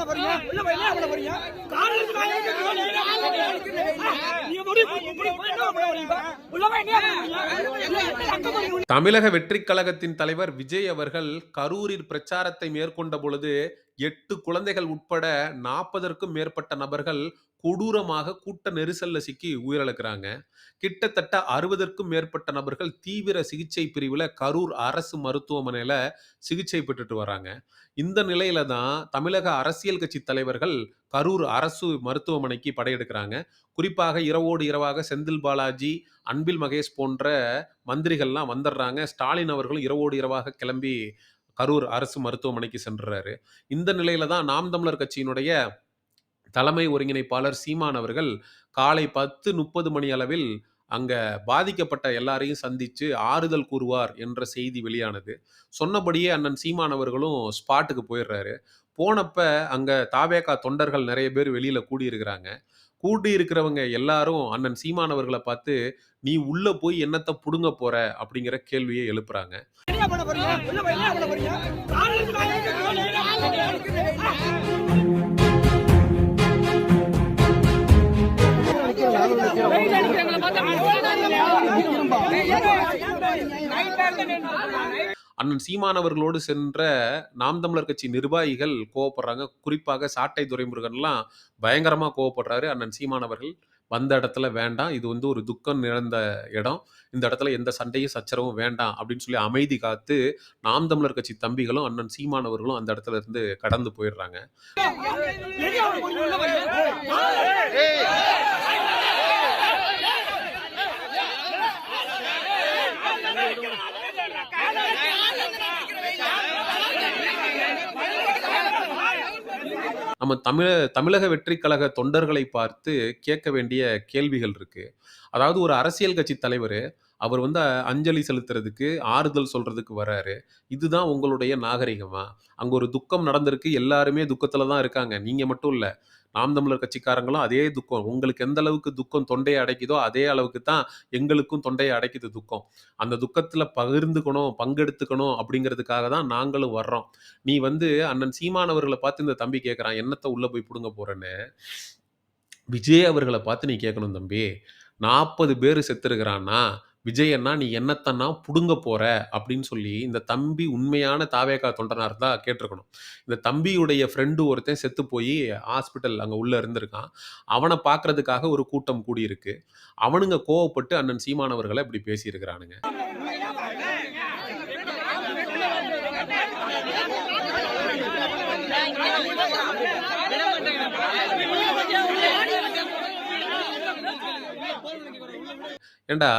பண்ண போறீங்க உள்ள போய் என்ன பண்ண போறீங்க தமிழக வெற்றி கழகத்தின் தலைவர் விஜய் அவர்கள் கரூரில் பிரச்சாரத்தை மேற்கொண்ட பொழுது எட்டு குழந்தைகள் உட்பட நாற்பதற்கும் மேற்பட்ட நபர்கள் கொடூரமாக கூட்ட நெரிசல்ல சிக்கி உயிரிழக்கிறாங்க. கிட்டத்தட்ட அறுபதற்கும் மேற்பட்ட நபர்கள் தீவிர சிகிச்சை பிரிவில் கரூர் அரசு மருத்துவமனையில் சிகிச்சை பெற்றுட்டு வராங்க. இந்த நிலையில தான் தமிழக அரசியல் கட்சி தலைவர்கள் கரூர் அரசு மருத்துவமனைக்கு படையெடுக்கிறாங்க. குறிப்பாக இரவோடு இரவாக செந்தில் பாலாஜி அன்பில் மகேஷ் போன்ற மந்திரிகள்லாம் வந்துடுறாங்க. ஸ்டாலின் அவர்களும் இரவோடு இரவாக கிளம்பி கரூர் அரசு மருத்துவமனைக்கு சென்றுறாரு. இந்த நிலையில தான் நாம் தமிழர் கட்சியினுடைய தலைமை ஒருங்கிணைப்பாளர் சீமான் அவர்கள் காலை பத்து முப்பது மணி அளவில் அங்க பாதிக்கப்பட்ட எல்லாரையும் சந்திச்சு ஆறுதல் கூறுவார் என்ற செய்தி வெளியானது. சொன்னபடியே அண்ணன் சீமான் அவர்களும் ஸ்பாட்டுக்கு போயிடுறாரு. போனப்ப அங்க தாவேகா தொண்டர்கள் நிறைய பேர் வெளியில கூடியிருக்கிறாங்க. கூடி இருக்கிறவங்க எல்லாரும் அண்ணன் சீமானவர்களை பார்த்து நீ உள்ள போய் என்னத்தை புடுங்க போற? அப்படிங்கிற கேள்வியை எழுப்புறாங்க. என்ன பண்ண போறீங்க? அண்ணன் சீமானவர்களோடு சென்ற நாம் தமிழர் கட்சி நிர்வாகிகள் கோவப்படுறாங்க குறிப்பாக சாட்டை துரைமுருகன்லாம் பயங்கரமாக கோவப்படுறாரு அண்ணன் சீமானவர்கள் வந்த இடத்துல வேண்டாம் இது வந்து ஒரு துக்கம் நிறைந்த இடம் இந்த இடத்துல எந்த சண்டையும் சச்சரவும் வேண்டாம் அப்படின்னு சொல்லி அமைதி காத்து நாம் தமிழர் கட்சி தம்பிகளும் அண்ணன் சீமானவர்களும் அந்த இடத்துல இருந்து கடந்து போயிடுறாங்க நம்ம தமிழ தமிழக வெற்றிக் கழக தொண்டர்களை பார்த்து கேட்க வேண்டிய கேள்விகள் இருக்கு. அதாவது ஒரு அரசியல் கட்சி தலைவர் அவர் வந்து அஞ்சலி செலுத்துறதுக்கு ஆறுதல் சொல்றதுக்கு வராரு. இதுதான் உங்களுடைய நாகரிகமா? அங்க ஒரு துக்கம் நடந்திருக்கு எல்லாருமே துக்கத்துல தான் இருக்காங்க. நீங்க மட்டும் இல்லை. நாம் தமிழர் கட்சிக்காரங்களும் அதே துக்கம். உங்களுக்கு எந்த அளவுக்கு துக்கம் தொண்டையை அடைக்குதோ அதே அளவுக்கு தான் எங்களுக்கும் தொண்டையை அடைக்குது துக்கம். அந்த துக்கத்தில் பகிர்ந்துக்கணும் பங்கெடுத்துக்கணும் அப்படிங்கிறதுக்காக தான் நாங்களும் வர்றோம். நீ வந்து அண்ணன் சீமானவர்களை பார்த்து இந்த தம்பி கேட்குறான் என்னத்தை உள்ளே போய் பிடுங்க போகிறேன்னு விஜய் அவர்களை பார்த்து நீ கேட்கணும் தம்பி. நாற்பது பேர் செத்துருக்கிறான்னா விஜய் அண்ணா நீ என்னத்தன்னா புடுங்க போற? அப்படின்னு சொல்லி இந்த தம்பி உண்மையான தாவேகா தொண்டனா இருந்தா கேட்டிருக்கணும். இந்த தம்பியுடைய ஃப்ரெண்டு ஒருத்தன் செத்து போய் ஹாஸ்பிட்டல் அங்கே உள்ள இருந்திருக்கான். அவனை பார்க்கறதுக்காக ஒரு கூட்டம் கூடியிருக்கு. அவனுங்க கோவப்பட்டு அண்ணன் சீமானவர்களை இப்படி பேசியிருக்கிறானுங்க. ஏண்டா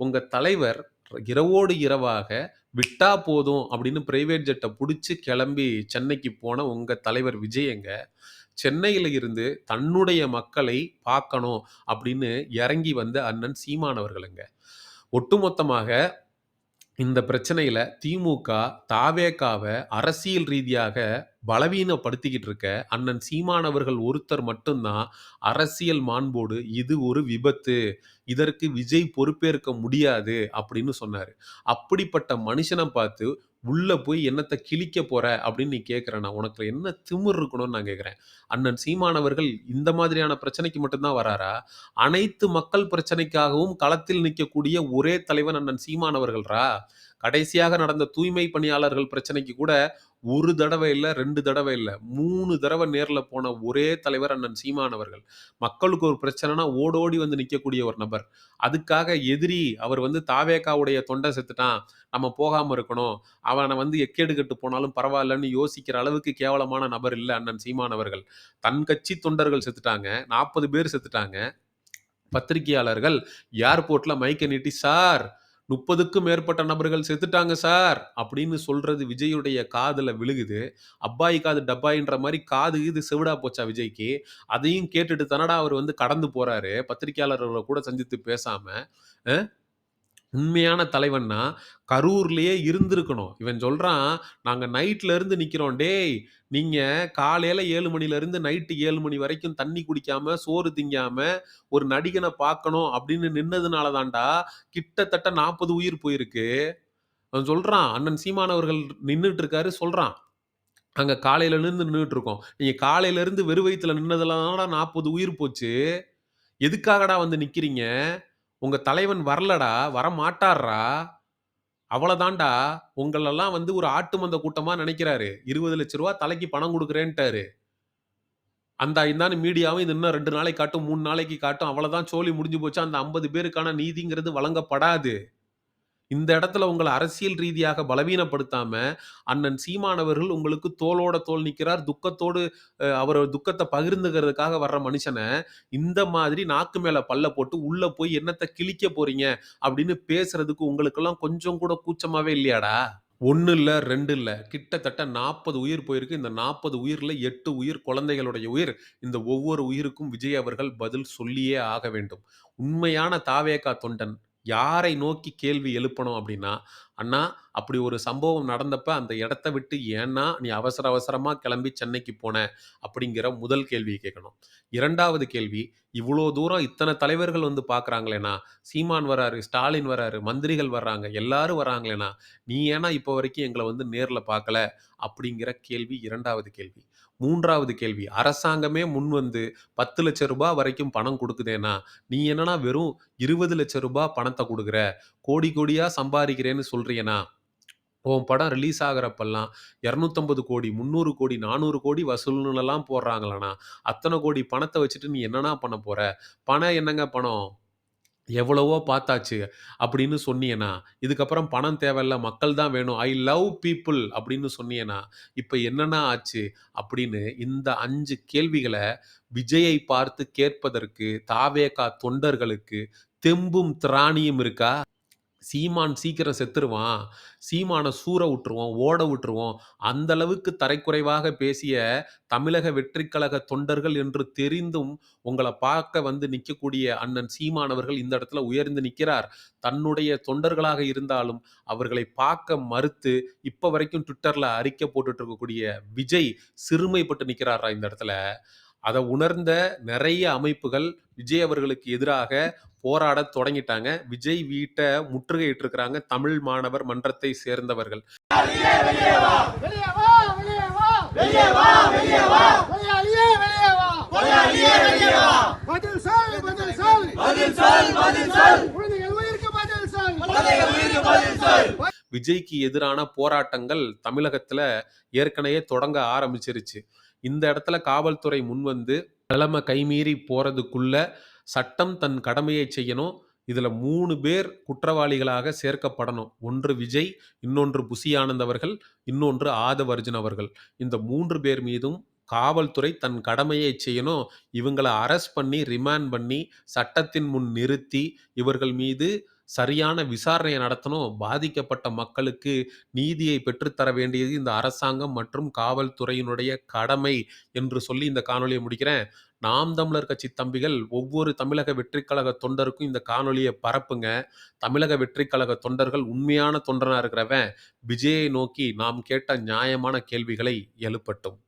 உங்கள் தலைவர் இரவோடு இரவாக விட்டா போதும் அப்படின்னு பிரைவேட் ஜெட்டை பிடிச்சி கிளம்பி சென்னைக்கு போன உங்கள் தலைவர் விஜயங்க சென்னையில் இருந்து தன்னுடைய மக்களை பார்க்கணும் அப்படின்னு இறங்கி வந்த அண்ணன் சீமானவர்களுங்க ஒட்டுமொத்தமாக இந்த பிரச்சனையில் திமுக தாவேகாவை அரசியல் ரீதியாக பலவீனப்படுத்திக்கிட்டு இருக்க அண்ணன் சீமானவர்கள் ஒருத்தர் மட்டும்தான் அரசியல் மாண்போடு இது ஒரு விபத்து இதற்கு விஜய் பொறுப்பேற்க முடியாது அப்படின்னு சொன்னார். அப்படிப்பட்ட மனுஷனை பார்த்து உள்ள போய் என்னத்தை கிழிக்க போற அப்படின்னு நீ கேட்கிறேன்னா உனக்கு என்ன திமிர் இருக்கணும்னு நான் கேட்குறேன் அண்ணன் சீமானவர்கள் இந்த மாதிரியான பிரச்சனைக்கு மட்டும்தான் வராரா? அனைத்து மக்கள் பிரச்சனைக்காகவும் களத்தில் நிற்கக்கூடிய ஒரே தலைவன் அண்ணன் சீமானவர்கள்ரா? கடைசியாக நடந்த தூய்மை பணியாளர்கள் பிரச்சனைக்கு கூட ஒரு தடவை இல்லை ரெண்டு தடவை இல்லை மூணு தடவை நேரில் போன ஒரே தலைவர் அண்ணன் சீமானவர்கள் மக்களுக்கு ஒரு பிரச்சனைனா ஓடோடி வந்து நிற்கக்கூடிய ஒரு நபர். அதுக்காக எதிரி அவர் வந்து தாவேக்காவுடைய தொண்டை செத்துட்டான் நம்ம போகாமல் இருக்கணும் அவனை வந்து எக்கேடு கட்டு போனாலும் பரவாயில்லன்னு யோசிக்கிற அளவுக்கு கேவலமான நபர் இல்லை அண்ணன் சீமானவர்கள் தன் கட்சி தொண்டர்கள் செத்துட்டாங்க நாற்பது பேர் செத்துட்டாங்க. பத்திரிகையாளர்கள் ஏர்போர்ட்டில் மைக்கை நீட்டி சார் முப்பதுக்கும் மேற்பட்ட நபர்கள் செத்துட்டாங்க சார். அப்படின்னு சொல்றது விஜயுடைய காதுல விழுகுது. அப்பாய் காது டப்பாயின்ற மாதிரி காது இது செவிடா போச்சா விஜய்க்கு. அதையும் கேட்டுட்டு தானடா அவர் வந்து கடந்து போறாரு. பத்திரிகையாளர்களை கூட சந்தித்து பேசாம உண்மையான தலைவன்னா கரூர்லயே இருந்திருக்கணும் இவன் சொல்றான் நாங்க நைட்ல இருந்து நிக்கிறோம் டேய் நீங்க காலையில ஏழு மணில இருந்து நைட்டு ஏழு மணி வரைக்கும் தண்ணி குடிக்காம சோறு திங்காம ஒரு நடிகனை பார்க்கணும் அப்படின்னு நின்னதுனால தான்டா கிட்டத்தட்ட நாற்பது உயிர் போயிருக்கு அவன் சொல்றான் அண்ணன் சீமான் அவர்கள் நின்னுட்டு இருக்காரு சொல்றான் நின்று காலையிலருந்து நின்னுட்டுருக்கோம். நீங்க காலையிலருந்து வெறும் வயித்துல நின்னதுல தானடா 40 உயிர் போச்சு. எதுக்காகடா வந்து நிக்கிறீங்க? உங்க தலைவன் வரலடா, வரமாட்டார்றா. அவ்வளதான்டா. உங்களெல்லாம் வந்து ஒரு ஆட்டு மந்த கூட்டமா நெனைக்கிறாரு. ரூ. 20,00,000 தலைக்கு பணம் குடுக்குறேன்ட்டாரு. அந்தா இந்தான்னு மீடியாவும் இது இன்னும் 2 நாளைக்கு காட்டும், 3 நாளைக்கு காட்டும். அவ்வளதான் சோலி முடிஞ்சு போச்சு. அந்த 50 பேருக்கான நீதிங்கிறது வழங்கப்படாது. இந்த இடத்துல உங்களை அரசியல் ரீதியாக பலவீனப்படுத்தாம, அண்ணன் சீமானவர்கள் உங்களுக்கு தோளோட தோல் நிற்கிறார் துக்கத்தோடு அவர் துக்கத்தை பகிர்ந்துக்கிறதுக்காக வர்ற மனுஷனை இந்த மாதிரி நாக்கு மேல பல்ல போட்டு, உள்ள போய் என்னத்த கிழிக்க போறீங்க? அப்படின்னு பேசுறதுக்கு உங்களுக்கெல்லாம் கொஞ்சம் கூட கூச்சமாவே இல்லையாடா? ஒன்று இல்லை ரெண்டு இல்லை கிட்டத்தட்ட 40 உயிர் போயிருக்கு. இந்த நாற்பது உயிரில் எட்டு உயிர் குழந்தைகளுடைய உயிர். இந்த ஒவ்வொரு உயிருக்கும் விஜய் அவர்கள் பதில் சொல்லியே ஆக வேண்டும். உண்மையான தாவேகா தொண்டன் யாரை நோக்கி கேள்வி எழுப்பணும் அப்படின்னா, "அண்ணா, அப்படி ஒரு சம்பவம் நடந்தப்ப அந்த இடத்த விட்டு ஏன்னா நீ அவசர அவசரமாக கிளம்பி சென்னைக்கு போன?" அப்படிங்கிற முதல் கேள்வியை கேட்கணும். இரண்டாவது கேள்வி, "இவ்வளோ தூரம் இத்தனை தலைவர்கள் வந்து பார்க்குறாங்களேண்ணா, சீமான் வராரு, ஸ்டாலின் வராரு, மந்திரிகள் வர்றாங்க, எல்லாரும் வராங்களேண்ணா, நீ ஏன்னா இப்போ வரைக்கும் எங்களை வந்து நேரில் பார்க்கல?" அப்படிங்கிற கேள்வி இரண்டாவது கேள்வி. மூன்றாவது கேள்வி, அரசாங்கமே முன் வந்து பத்து லட்ச ரூபாய் வரைக்கும் பணம் கொடுக்குதேனா நீ என்னண்ணா வெறும் இருபது லட்ச ரூபாய் பணத்தை கொடுக்குற? கோடி கோடியாக சம்பாதிக்கிறேன்னு சொல்றியனா உன் படம் ரிலீஸ் ஆகிறப்பெல்லாம் இரநூத்தம்பது கோடி, 300 கோடி, 400 கோடி வசூல்னுலாம் போடுறாங்களேண்ணா, அத்தனை கோடி பணத்தை வச்சுட்டு நீ என்னண்ணா பண்ண போகிற பணம் என்னங்க பணம்? எவ்வளவோ பார்த்தாச்சு அப்படின்னு சொன்னியன்னா இதுக்கப்புறம் பணம் தேவையில்ல, மக்கள் தான் வேணும். ஐ லவ் பீப்புள் அப்படின்னு சொன்னியன்னா இப்போ என்னண்ணா ஆச்சு? அப்படின்னு இந்த அஞ்சு கேள்விகளை விஜயை பார்த்து கேட்பதற்கு தாவேகா தொண்டர்களுக்கு தெம்பும், திராணியும் இருக்கா? சீமான் சீக்கிரம் செத்துருவான். சீமானை சூற விட்டுருவோம், ஓட விட்டுருவோம். அந்த அளவுக்கு தரைக்குறைவாக பேசிய தமிழக வெற்றிக்கழக தொண்டர்கள் என்று தெரிந்தும், உங்களை பார்க்க வந்து நிற்கக்கூடிய அண்ணன் சீமானவர்கள் இந்த இடத்துல உயர்ந்து நிற்கிறார் தன்னுடைய தொண்டர்களாக இருந்தாலும், அவர்களை பார்க்க மறுத்து, இப்போ வரைக்கும் ட்விட்டரில் அறிக்கை போட்டுட்டு இருக்கக்கூடிய விஜய் சிறுமைப்பட்டு நிற்கிறாரா இந்த இடத்துல. அதை உணர்ந்த நிறைய அமைப்புகள் விஜய் அவர்களுக்கு எதிராக போராடத் தொடங்கிட்டாங்க. விஜய் வீட்ட முற்றுகையிட்டிருக்கிறாங்க தமிழ் மாணவர் மன்றத்தை சேர்ந்தவர்கள். விஜய்க்கு எதிரான போராட்டங்கள் தமிழகத்துல ஏற்கனவே தொடங்க ஆரம்பிச்சிருச்சு. இந்த இடத்துல காவல்துறை முன்வந்து நிலைமை கைமீறி போறதுக்குள்ள சட்டம் தன் கடமையை செய்யணும். இதுல மூணு பேர் குற்றவாளிகளாக சேர்க்கப்படணும். ஒன்று விஜய், இன்னொன்று புசி ஆனந்த் அவர்கள், இன்னொன்று ஆதவர்ஜுன் அவர்கள். இந்த மூன்று பேர் மீதும் காவல்துறை தன் கடமையை செய்யணும். இவங்களை அரெஸ்ட் பண்ணி, ரிமாண்ட் பண்ணி, சட்டத்தின் முன் நிறுத்தி, இவர்கள் மீது சரியான விசாரணையை நடத்தணும். பாதிக்கப்பட்ட மக்களுக்கு நீதியை பெற்றுத்தர வேண்டியது இந்த அரசாங்கம் மற்றும் காவல்துறையினுடைய கடமை என்று சொல்லி இந்த காணொலியை முடிக்கிறேன். நாம் தமிழர் கட்சி தம்பிகள் ஒவ்வொரு தமிழக வெற்றிக்கழக தொண்டருக்கும் இந்த காணொலியை பரப்புங்க. தமிழக வெற்றிக்கழக தொண்டர்கள் உண்மையான தொண்டனாக இருக்கிறவன், விஜயை நோக்கி நாம் கேட்ட நியாயமான கேள்விகளை எழுப்பட்டும்.